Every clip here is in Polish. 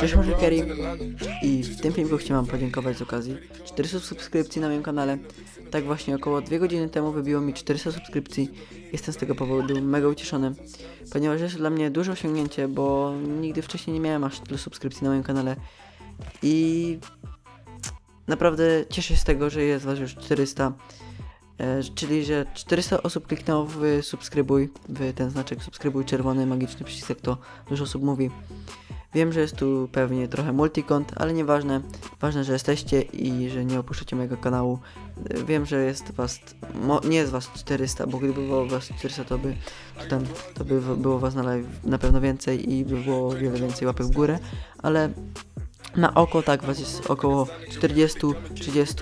Cześć, może Kerry i w tym filmiku chciałem podziękować z okazji 400 subskrypcji na moim kanale. Tak właśnie około 2 godziny temu wybiło mi 400 subskrypcji. Jestem z tego powodu mega ucieszony, ponieważ jest to dla mnie duże osiągnięcie, bo nigdy wcześniej nie miałem aż tylu subskrypcji na moim kanale. I naprawdę cieszę się z tego, że jest was już 400. E, czyli, że 400 osób kliknęło w subskrybuj, w ten znaczek subskrybuj, czerwony magiczny przycisk, to dużo osób mówi. Wiem, że jest tu pewnie trochę multikont, ale nieważne. Ważne, że jesteście i że nie opuszczacie mojego kanału. E, Wiem, że jest was, nie jest was 400, bo gdyby było was 400, to by, to tam, to by było was na, na pewno więcej i by było wiele więcej łapek w górę, ale na oko tak was jest około 40, 30,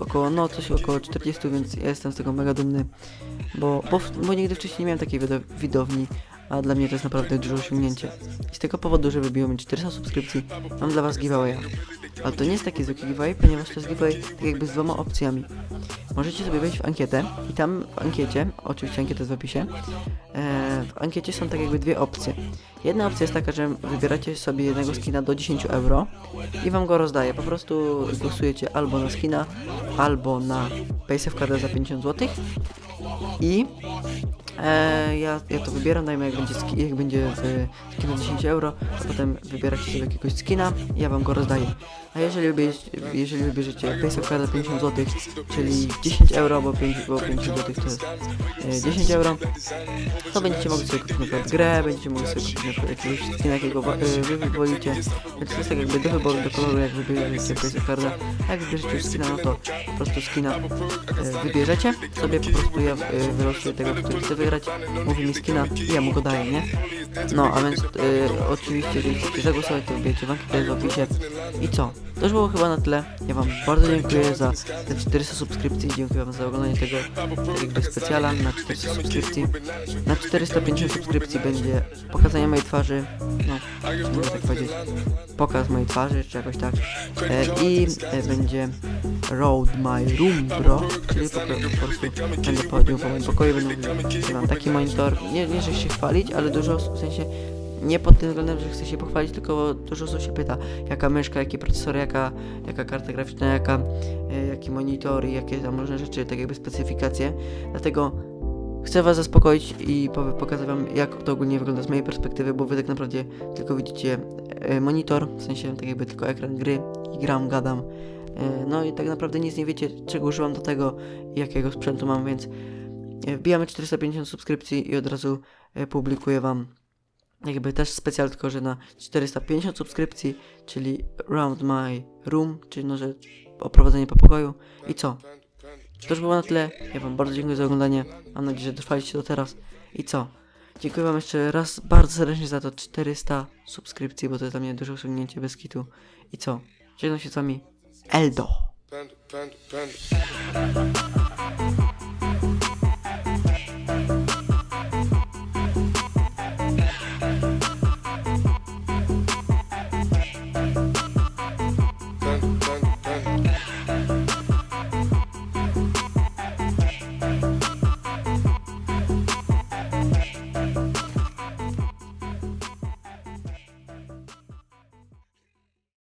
około, no coś około 40, więc ja jestem z tego mega dumny, bo, bo, bo nigdy wcześniej nie miałem takiej wido- widowni, a dla mnie to jest naprawdę duże osiągnięcie. I z tego powodu, że wybiło mi 400 subskrypcji, mam dla was giveawaya. Ale to nie jest taki zwykły giveaway, ponieważ to jest giveaway tak jakby z dwoma opcjami. Możecie sobie wejść w ankietę i tam w ankiecie, oczywiście ankieta jest w opisie, e, w ankiecie są tak jakby dwie opcje. Jedna opcja jest taka, że wybieracie sobie jednego skina do 10 euro i wam go rozdaję. Po prostu głosujecie albo na skina, albo na PaySafeCarda za 50 zł i e, ja, ja to wybieram, dajmy jak będzie, ski, jak będzie e, skin na 10 euro, a potem wybieracie sobie jakiegoś skina i ja wam go rozdaję. A jeżeli, wybierz, jeżeli wybierzecie PaySafeCarda 50 zł, czyli 10 euro, bo 5, bo 50 zł to jest e, 10 euro, to będziecie mogli sobie kupić na grę, będziecie mogli sobie kupić na przykład jakiegoś skina, jakiego y, wy wywolicie. Więc to jest tak jakby do wyboru, do koloru, jak wybierzecie PlayStation Carda. Jak wybierzecie skina, no to po prostu skina y, wybierzecie. Sobie po prostu ja y, wylosuję tego, który chce. Mówi mi skina i ja mu go daję, nie? No, a więc y, oczywiście, jeżeli chcecie zagłosować, to wbijecie w ankietę w opisie. I co? To już było chyba na tyle. Ja wam bardzo dziękuję za te 400 subskrypcji. Dziękuję wam za oglądanie tego jakby specjala na 400 subskrypcji. Na 450 subskrypcji będzie pokazanie mojej twarzy, no, mogę tak powiedzieć, pokaz mojej twarzy, czy jakoś tak. E, I e, będzie Road My Room Bro, czyli po, po prostu będę chodził po moim pokoju, będę mam taki monitor, nie, nie że się chwalić, ale dużo w sensie nie pod tym względem, że chcę się pochwalić, tylko dużo osób się pyta, jaka myszka, jaki procesor, jaka, jaka karta graficzna, jaka, e, jaki monitor i jakie tam różne rzeczy, tak jakby specyfikacje. Dlatego chcę was zaspokoić i pokazać wam, jak to ogólnie wygląda z mojej perspektywy, bo wy tak naprawdę tylko widzicie e, monitor, w sensie tak jakby tylko ekran gry i gram, gadam. E, no i tak naprawdę nic nie wiecie, czego używam do tego i jakiego sprzętu mam, więc wbijamy 450 subskrypcji i od razu publikuję wam jakby też specjal, tylko że na 450 subskrypcji, czyli Round My Room, czyli no, że oprowadzenie po pokoju. I co? To już było na tyle. Ja wam bardzo dziękuję za oglądanie. Mam nadzieję, że trwaliście do teraz. I co? Dziękuję wam jeszcze raz bardzo serdecznie za to 400 subskrypcji, bo to jest dla mnie duże osiągnięcie bez kitu. I co? Żegnam się z wami. Eldo!